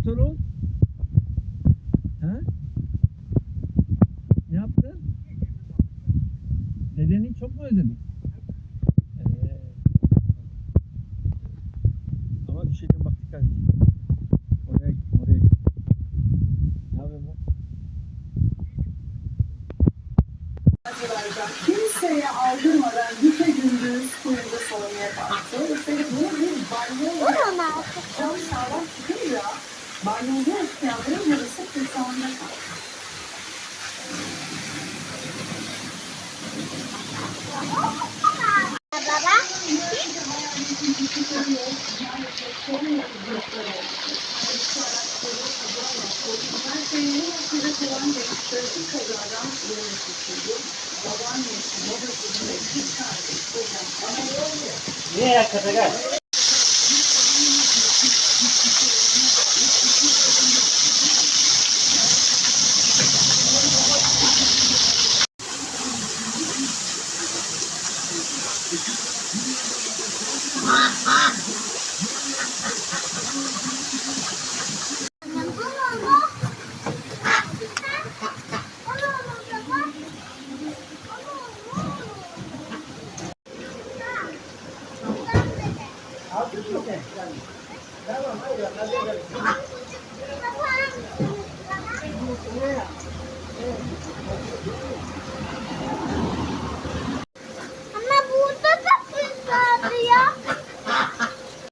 torun? Ha? Ne yaptın? Dedeni çok mu özledin? Ee, ama bak dikkat et. Oraya git, oraya git. Ne yapıyorsun lan? Kimseye aldırmadan güpe gündüz kuyruğu savunmaya kalktı. Üstelik bunu bir banyo cam sağlam banyonda eşyaların yarısı kursağında kaldı. Baba. Yapacak Baba.